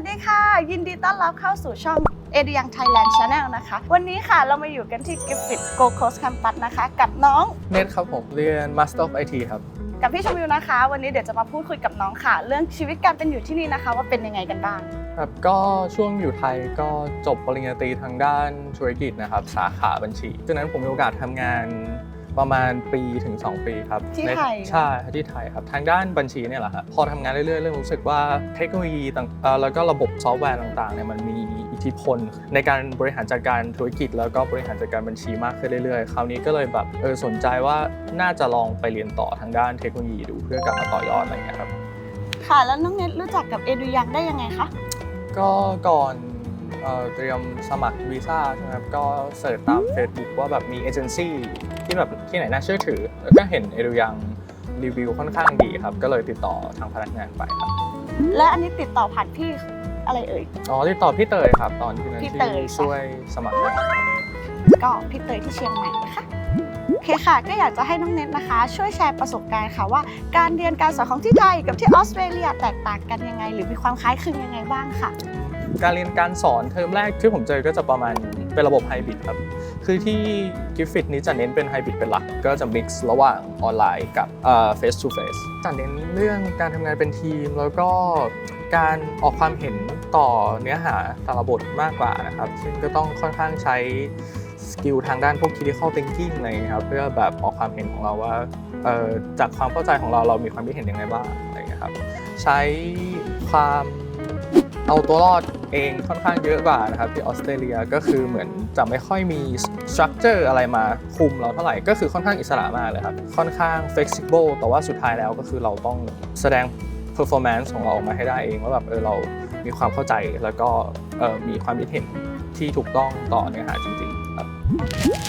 วัสดีค่ะ ยินดีต้อนรับเข้าสู่ช่องเอ i ิยังไทยแลนด์ชาแนลนะคะ วันนี้ค่ะเรามาอยู่กันที่ Griffith Gold Coast Campus นะคะ กับน้องเนทครับผมเรียน Master of IT ครับ กับพี่ชมวิวนะคะ วันนี้เดี๋ยวจะมาพูดคุยกับน้องค่ะ เรื่องชีวิตการเป็นอยู่ที่นี่นะคะ ว่าเป็นยังไงกันบ้างครับก็ช่วงอยู่ไทยก็จบปริญญาตรีทางด้านธุรกิจนะครับ สาขาบัญชีจากนั้นผมมีโอกาสทำงาน ประมาณปีถึง 2 ปีครับที่ในไทยใช่ที่ไทยครับทางด้านบัญชีเนี่ยแหละครับพอทำงานเรื่อยๆเริ่มรู้สึกว่าเทคโนโลยีต่างเอ่อแล้วก็ระบบซอฟต์แวร์ต่างๆเนี่ยมันมีอิทธิพล ในการบริหารจัดการธุรกิจ แล้วก็บริหารจัดการบัญชีมากขึ้นเรื่อยๆ คราวนี้ก็เลยแบบเออสนใจว่าน่าจะลองไปเรียนต่อทางด้านเทคโนโลยีดูเพื่อกลับมาต่อยอดอะไรอย่างเงี้ยครับ ค่ะ แล้วน้องเน็ตรู้จักกับเอ i ิยังได้ยังไงคะ ก็ก่อน เอ่อเตรียมสมัครวีซ่าใช่ไหมครับก็เสิร์ชตาม Facebook ว่าแบบมีเอเจนซี่ที่แบบที่ไหนน่าเชื่อถือ แล้วก็เห็นเอดูยังรีวิวค่อนข้างดีครับ ก็เลยติดต่อทางพนักงานไปครับและอันนี้ติดต่อผ่านพี่อะไรเอ่ยอ๋อติดต่อพี่เตยครับ ตอนที่นั้นพี่ที่เตยช่วยสมัครงานครับก็พี่เตยที่เชียงใหม่นะคะโอเคค่ะ ก็อยากจะให้น้องเน็ตนะคะ ช่วยแชร์ประสบการณ์ค่ะว่า การเรียนการสอนของที่ไทยกับที่ออสเตรเลียแตกต่างกันยังไง หรือมีความคล้ายคลึงยังไงบ้างค่ะ การเรียนการสอนเทอมแรกที่ผมเจอก็จะประมาณเป็นระบบไฮบริดครับ คือที่กิฟฟิตนี้จะเน้นเป็นไฮบริดเป็นหลัก ก็จะมิกซ์ระหว่างออนไลน์กับเฟสทูเฟสจะเน้นเรื่องการทำงานเป็นทีม แล้วก็การออกความเห็นต่อเนื้อหาแต่ละบทมากกว่านะครับ ซึ่งก็ต้องค่อนข้างใช้สกิลทางด้านพวก critical thinking อะไรครับ เพื่อแบบออกความเห็นของเราว่าจากความเข้าใจของเราเรามีความคิดเห็นยังไงบ้างอะไรเงี้ยครับ ใช้ความเอาตัวรอด เองค่อนข้างเยอะกว่านะครับที่ออสเตรเลียก็คือเหมือนจะไม่ค่อยมีสตรัคเจอร์อะไรมาคุมเราเท่าไหร่ก็คือค่อนข้างอิสระมากเลยครับค่อนข้าง flexible แต่ว่าสุดท้ายแล้วก็คือเราต้องแสดง performance ของเราออกมาให้ได้เองว่าแบบเออเรามีความเข้าใจแล้วก็เออมีความคิดเห็นที่ถูกต้องต่อเนื้อหาจริงๆครับ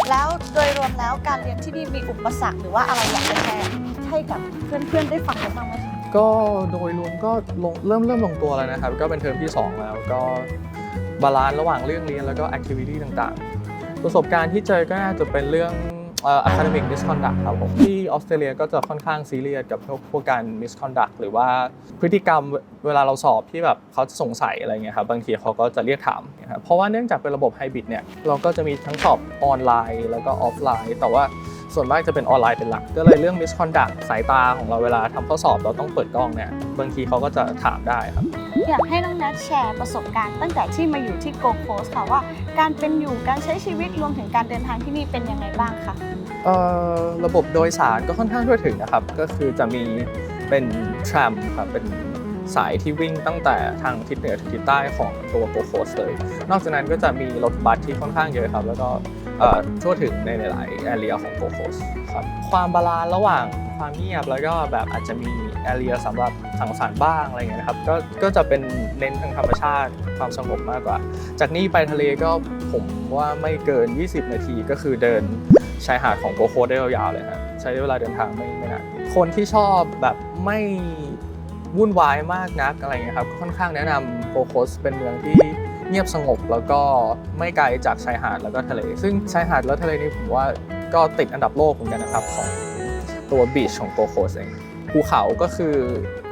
แล้วโดยรวมแล้วการเรียนที่นี่มีอุปสรรคหรือว่าอะไรอยากจะแชร์ให้กับเพื่อนๆได้ฟังกันบ้างไหมคะ ก็โดยรวมก็ลงเริ่มเริ่มลงตัวแล้วนะครับ ก็เป็นเทอมที่ 2 แล้วก็บาลานซ์ระหว่างเรื่องเรียนแล้วก็แอคทิวิตี้ต่างๆ ประสบการณ์ที่เจอก็น่าจะเป็นเรื่องอ่อ academic misconduct ครับผมที่ออสเตรเลียก็จะค่อนข้างซีเรียสกับพวกพวกการ misconduct หรือว่าพฤติกรรมเวลาเราสอบที่แบบเขาสงสัยอะไรเงี้ยครับบางทีเขาก็จะเรียกถามนะครับเพราะว่าเนื่องจากเป็นระบบไฮบริดเนี่ยเราก็จะมีทั้งสอบออนไลน์ แล้วก็ออฟไลน์ แต่ว่า ส่วนมากจะเป็นออนไลน์เป็นหลัก ก็เลยเรื่อง misconduct สายตาของเราเวลาทำข้อสอบเราต้องเปิดกล้องเนี่ยบางทีเขาก็จะถามได้ครับ อยากให้น้องแนทแชร์ประสบการณ์ตั้งแต่ที่มาอยู่ที่โกโคสค่ะว่าการเป็นอยู่การใช้ชีวิตรวมถึงการเดินทางที่นี่เป็นยังไงบ้างคะเอ่อระบบโดยสารก็ค่อนข้างทั่วถึงนะครับ ก็คือจะมีเป็นทรัมครับเป็นสายที่วิ่งตั้งแต่ทางทิศเหนือถึงทิศใต้ของตัวโกโคสเลย นอกจากนั้นก็จะมีรถบัสที่ค่อนข้างเยอะครับ แล้วก็เอ่อ ทั่วถึงในหลายๆแอเรียของโกโคสครับความบาลานซ์ระหว่างความเงียบแล้วก็แบบอาจจะมีแอเรียสำหรับสังสรรค์บ้างอะไรเงี้ยนะครับก็ก็จะเป็นเน้นทางธรรมชาติความสงบมากกว่า จากนี้ไปทะเลก็ผมว่าไม่เกิน 20 นาทีก็คือเดินชายหาดของโกโคได้ยาวๆเลยครับใช้เวลาเดินทางไม่ไม่นานคนที่ชอบแบบไม่วุ่นวายมากนักอะไรเงี้ยครับค่อนข้างแนะนำโกโคสเป็นเมืองที่ เงียบสงบแล้วก็ไม่ไกลจากชายหาดแล้วก็ทะเล ซึ่งชายหาดแล้วทะเลนี่ผมว่าก็ติดอันดับโลกเหมือนกันนะครับของตัวบีชของโกโคสเองภูเขาก็คือ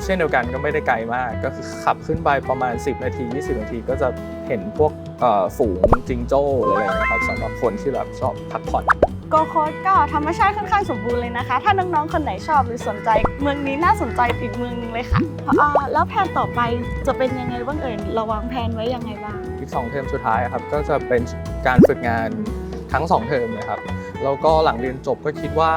เช่นเดียวกันก็ไม่ได้ไกลมาก ก็คือขับขึ้นไปประมาณ 10 นาที 20 นาทีก็จะ เห็นพวกเอ่อฝูงจิงโจ้หรืออะไรอย่างเงี้ยครับสำหรับคนที่แบบชอบพักผ่อนโกโคสก็ธรรมชาติค่อนข้างสมบูรณ์เลยนะคะ ถ้าน้องๆ คนไหนชอบหรือสนใจ เมืองนี้น่าสนใจอีกเมืองหนึงเลยค่ะอ่าแล้วแผนต่อไปจะเป็นยังไงบ้างเอ่ยเราวางแผนไว้ยังไงบ้างอีก2เทอมสุดท้ายครับก็จะเป็นการฝึกงานทั้ง 2 เทอมเลยครับแล้วก็หลังเรียนจบก็คิดว่า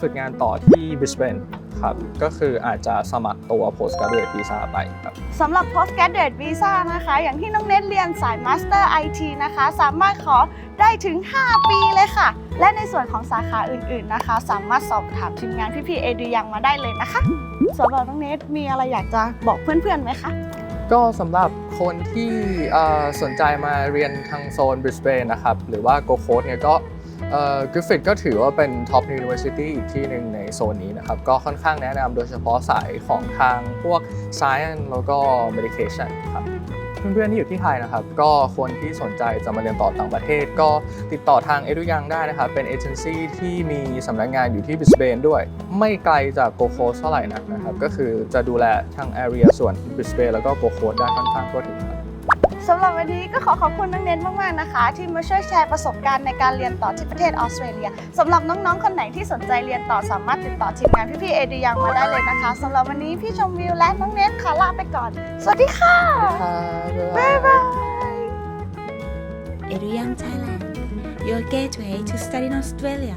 ฝึกงานต่อที่บริสเบน ครับ ก็คืออาจจะสมัครตัว postgraduate visa ไปครับสำหรับ postgraduate visa นะคะ อย่างที่น้องเน็ตเรียนสาย master IT นะคะ สามารถขอได้ถึง 5 ปีเลยค่ะ และในส่วนของสาขาอื่นๆนะคะ สามารถสอบถามทีมงานพี่ๆเอดูยังมาได้เลยนะคะสำหรับน้องเน็ตมีอะไรอยากจะบอกเพื่อนๆไหมคะก็สำหรับคนที่เอ่อสนใจมาเรียนทางโซนบริสเบนนะครับ หรือว่าโกโคสเนี่ยก็ กริฟฟิตก็ถือว่าเป็น Top University อีกที่หนึ่งในโซนนี้นะครับ ก็ค่อนข้างแนะนำโดยเฉพาะสายของทางพวก Science แล้วก็ Medication ครับเพื่อนๆที่อยู่ที่ไทยนะครับ ก็คนที่สนใจจะมาเรียนต่อต่างประเทศ ก็ติดต่อทางเอ u ยังได้นะครับ เป็นเอเจนซี่ที่มีสำนักงานอยู่ที่บิสเบนด้วย ไม่ไกลจากโกโคสเท่าไหร่นักนะครับ ก็คือจะดูแลทางแอเรียส่วนบิสเบนแล้วก็โกโคสได้ค่อนข้างทั่วถึงครับ สำหรับวันนี้ก็ขอขอบคุณน้องเน้นมากๆนะคะ ที่มาช่วยแชร์ประสบการณ์ในการเรียนต่อที่ประเทศออสเตรเลียสำหรับน้องๆคนไหนที่สนใจเรียนต่อสามารถติดต่อทีมงานพี่ๆเอดียังมาได้เลยนะคะสำหรับวันนี้พี่ชมวิวและน้องเน้นขอลาไปก่อน สวัสดีค่ะบ๊ายบาย Eduyang Thailand, your gateway to study in Australia.